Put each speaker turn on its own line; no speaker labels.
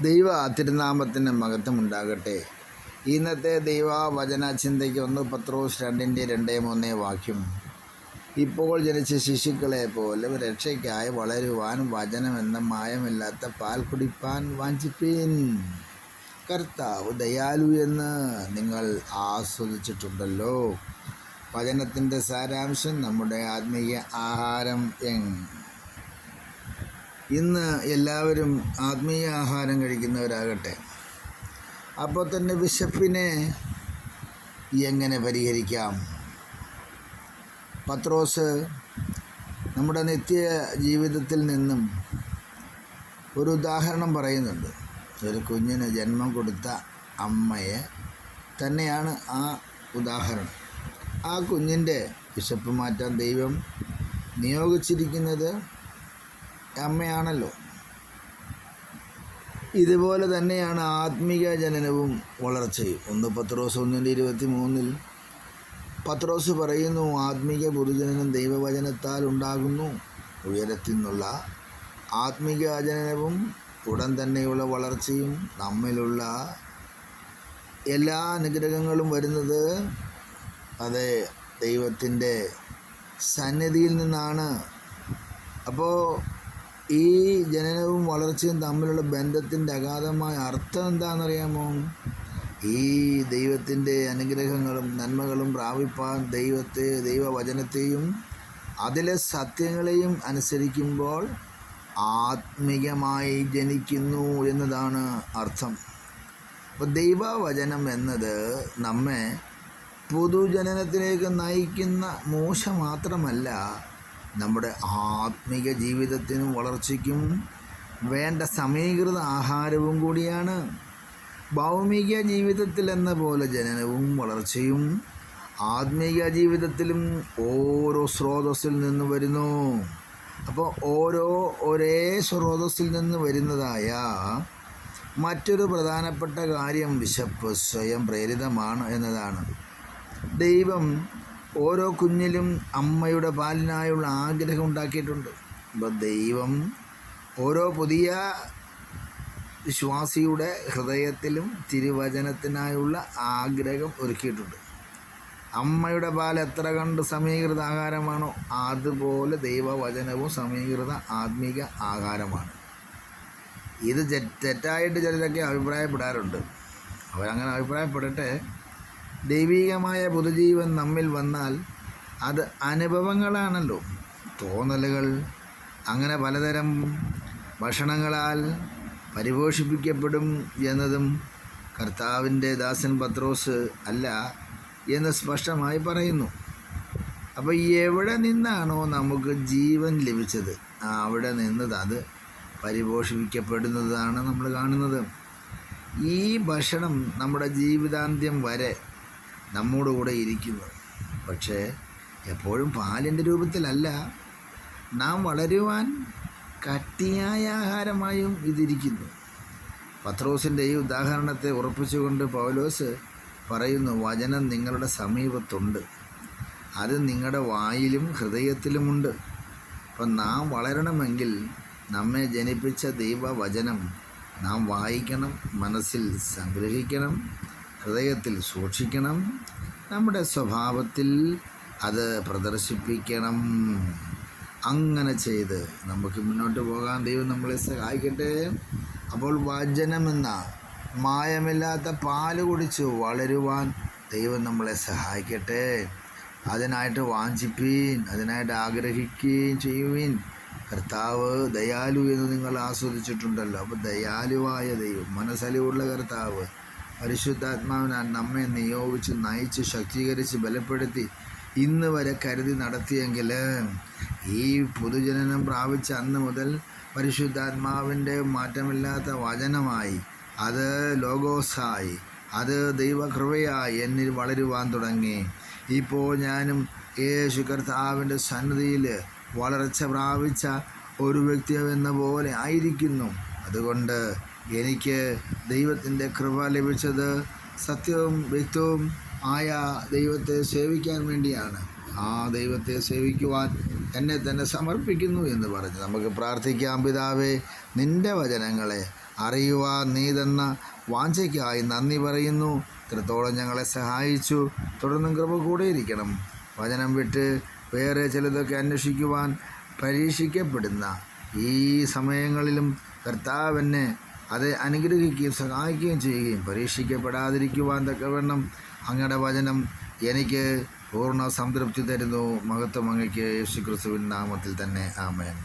ദൈവ തിരുനാമത്തിന് മഹത്വം ഉണ്ടാകട്ടെ ഇന്നത്തെ ദൈവവചന ചിന്തയ്ക്ക് ഒന്ന് പത്രോസ് രണ്ടിന്റെ രണ്ടേ മൂന്നേ വാക്യം. ഇപ്പോൾ ജനിച്ച ശിശുക്കളെ പോലെ രക്ഷയ്ക്കായി വളരുവാൻ വചനമെന്ന മായമില്ലാത്ത പാൽ കുടിപ്പാൻ വാഞ്ചിപ്പീൻ. കർത്താവ് ദയാലു എന്ന് നിങ്ങൾ ആസ്വദിച്ചിട്ടുണ്ടല്ലോ. വചനത്തിന്റെ സാരാംശം നമ്മുടെ ആത്മീയ ആഹാരം എങ് ഇന്ന് എല്ലാവരും ആത്മീയ ആഹാരം കഴിക്കുന്നവരാകട്ടെ. അപ്പോൾ തന്നെ വിശപ്പിനെ എങ്ങനെ പരിഹരിക്കാം? പത്രോസ് നമ്മുടെ നിത്യ ജീവിതത്തിൽ നിന്നും ഒരു ഉദാഹരണം പറയുന്നുണ്ട്. ഒരു കുഞ്ഞിന് ജന്മം കൊടുത്ത അമ്മയെ തന്നെയാണ് ആ ഉദാഹരണം. ആ കുഞ്ഞിന്റെ വിശപ്പ് മാറ്റാൻ ദൈവം നിയോഗിച്ചിരിക്കുന്നത് അമ്മയാണല്ലോ. ഇതുപോലെ തന്നെയാണ് ആത്മീക ജനനവും വളർച്ചയും. ഒന്ന് പത്രോസ് ഒന്നിന്റെ ഇരുപത്തി മൂന്നിൽ പത്രോസ് പറയുന്നു ആത്മീക പൊതുജനനം ദൈവവചനത്താൽ ഉണ്ടാകുന്നു. ഉയരത്തിൽ നിന്നുള്ള ആത്മീക ജനനവും ഉടൻ തന്നെയുള്ള വളർച്ചയും നമ്മിലുള്ള എല്ലാ അനുഗ്രഹങ്ങളും വരുന്നത് അത് ദൈവത്തിന്റെ സന്നിധിയിൽ നിന്നാണ്. അപ്പോൾ ഈ ജനനവും വളർച്ചയും തമ്മിലുള്ള ബന്ധത്തിന്റെ അഗാധമായ അർത്ഥം എന്താണെന്നറിയാമോ? ഈ ദൈവത്തിന്റെ അനുഗ്രഹങ്ങളും നന്മകളും പ്രാപിപ്പാൻ ദൈവത്തെ ദൈവവചനത്തെയും അതിലെ സത്യങ്ങളെയും അനുസരിക്കുമ്പോൾ ആത്മീയമായി ജനിക്കുന്നു എന്നതാണ് അർത്ഥം. അപ്പോൾ ദൈവവചനം എന്നത് നമ്മെ പൊതുജനനത്തിലേക്ക് നയിക്കുന്ന മോശം മാത്രമല്ല നമ്മുടെ ആത്മീക ജീവിതത്തിനും വളർച്ചയ്ക്കും വേണ്ട സമീകൃത ആഹാരവും കൂടിയാണ്. ഭൗമിക ജീവിതത്തിൽ എന്ന പോലെ ജനനവും വളർച്ചയും ആത്മീക ജീവിതത്തിലും ഓരോ സ്രോതസ്സിൽ നിന്ന് വരുന്നു. അപ്പോൾ ഓരോ ഒരേ സ്രോതസ്സിൽ നിന്ന് വരുന്നതായ മറ്റൊരു പ്രധാനപ്പെട്ട കാര്യം വിശപ്പ് സ്വയം പ്രേരിതമാണ് എന്നതാണ്. ദൈവം ഓരോ കുഞ്ഞിലും അമ്മയുടെ പാലിനായുള്ള ആഗ്രഹം ഉണ്ടാക്കിയിട്ടുണ്ട്. അപ്പോൾ ദൈവം ഓരോ പുതിയ വിശ്വാസിയുടെ ഹൃദയത്തിലും തിരുവചനത്തിനായുള്ള ആഗ്രഹം ഒരുക്കിയിട്ടുണ്ട്. അമ്മയുടെ പാൽ എത്ര കണ്ട് സമീകൃത ആഹാരമാണോ അതുപോലെ ദൈവവചനവും സമീകൃത ആത്മീക ആഹാരമാണ് ഇത് തെറ്റായിട്ട് ചിലരൊക്കെ അഭിപ്രായപ്പെടാറുണ്ട്. അവരങ്ങനെ അഭിപ്രായപ്പെടട്ടെ. ദൈവീകമായ പുതുജീവൻ നമ്മിൽ വന്നാൽ അത് അനുഭവങ്ങളാണല്ലോ. തോന്നലുകൾ അങ്ങനെ പലതരം ഭക്ഷണങ്ങളാൽ പരിപോഷിപ്പിക്കപ്പെടും എന്നതും കർത്താവിന്റെ ദാസൻ പത്രോസ് അല്ല എന്ന് സ്പഷ്ടമായി പറയുന്നു. അപ്പോൾ എവിടെ നിന്നാണോ നമുക്ക് ജീവൻ ലഭിച്ചത്? അവിടെ നിന്ന് അത് പരിപോഷിപ്പിക്കപ്പെടുന്നതാണ് നമ്മൾ കാണുന്നത്. ഈ ഭക്ഷണം നമ്മുടെ ജീവിതാന്ത്യം വരെ നമ്മോട് കൂടെ ഇരിക്കുന്നത് പക്ഷേ എപ്പോഴും പാലിന്റെ രൂപത്തിലല്ല. നാം വളരുവാൻ കട്ടിയായ ആഹാരമായും ഇതിരിക്കുന്നു. പത്രോസിന്റെ ഈ ഉദാഹരണത്തെ ഉറപ്പിച്ചുകൊണ്ട് പൗലോസ് പറയുന്നു വചനം നിങ്ങളുടെ സമീപത്തുണ്ട്. അത് നിങ്ങളുടെ വായിലും ഹൃദയത്തിലുമുണ്ട്. അപ്പം നാം വളരണമെങ്കിൽ നമ്മെ ജനിപ്പിച്ച ദൈവവചനം നാം വായിക്കണം മനസ്സിൽ സംഗ്രഹിക്കണം ഹൃദയത്തിൽ സൂക്ഷിക്കണം. നമ്മുടെ സ്വഭാവത്തിൽ അത് പ്രദർശിപ്പിക്കണം. അങ്ങനെ ചെയ്ത് നമുക്ക് മുന്നോട്ട് പോകാൻ ദൈവം നമ്മളെ സഹായിക്കട്ടെ. അപ്പോൾ വചനമെന്ന മായമില്ലാത്ത പാൽ കുടിച്ച് വളരുവാൻ ദൈവം നമ്മളെ സഹായിക്കട്ടെ. അതിനായിട്ട് വാഞ്ചിപ്പീൻ അതിനായിട്ട് ആഗ്രഹിക്കുകയും ചെയ്യുവീൻ. കർത്താവ് ദയാലു എന്ന് നിങ്ങൾ ആസ്വദിച്ചിട്ടുണ്ടല്ലോ. അപ്പോൾ ദയാലുവായ ദൈവം മനസ്സലിവുള്ള കർത്താവ് പരിശുദ്ധാത്മാവിനാൽ നമ്മെ നിയോഗിച്ച് നയിച്ച് ശക്തീകരിച്ച് ബലപ്പെടുത്തി ഇന്ന് വരെ കരുതി നടത്തിയെങ്കിൽ ഈ പൊതുജനനം പ്രാപിച്ച അന്ന് മുതൽ പരിശുദ്ധാത്മാവിന്റെ മാറ്റമില്ലാത്ത വചനമായി അത് ലോഗോസായി അത് ദൈവകൃപയായി എന്നിൽ വളരുവാൻ തുടങ്ങി. ഇപ്പോൾ ഞാനും യേശു കർത്താവിന്റെ സന്നിധിയിൽ വളർച്ച പ്രാപിച്ച ഒരു വ്യക്തി എന്ന പോലെ ആയിരിക്കുന്നു. അതുകൊണ്ട് എനിക്ക് ദൈവത്തിന്റെ കൃപ ലഭിച്ചത് സത്യവും വ്യക്തവും ആയ ദൈവത്തെ സേവിക്കാൻ വേണ്ടിയാണ്. ആ ദൈവത്തെ സേവിക്കുവാൻ എന്നെ തന്നെ സമർപ്പിക്കുന്നു എന്ന് പറഞ്ഞ്. നമുക്ക് പ്രാർത്ഥിക്കാം പിതാവേ നിന്റെ വചനങ്ങളെ അറിയുവാൻ നീ തന്ന വാഞ്ചയ്ക്കായി നന്ദി പറയുന്നു. ഇത്രത്തോളം ഞങ്ങളെ സഹായിച്ചു. തുടർന്നും കൃപ കൂടെ ഇരിക്കണം. വചനം വിട്ട് വേറെ ചിലതൊക്കെ അന്വേഷിക്കുവാൻ പരീക്ഷിക്കപ്പെടുന്ന ഈ സമയങ്ങളിലും കർത്താവിനെ അത് അനുഗ്രഹിക്കുകയും സഹായിക്കുകയും ചെയ്യുകയും പരീക്ഷിക്കപ്പെടാതിരിക്കുവാൻ തക്കവണ്ണം അങ്ങയുടെ വചനം എനിക്ക് പൂർണ സംതൃപ്തി തരുന്നു. മഹത്വം അങ്ങയ്ക്ക് യേശുക്രിസ്തുവിൻ നാമത്തിൽ തന്നെ. ആമേൻ.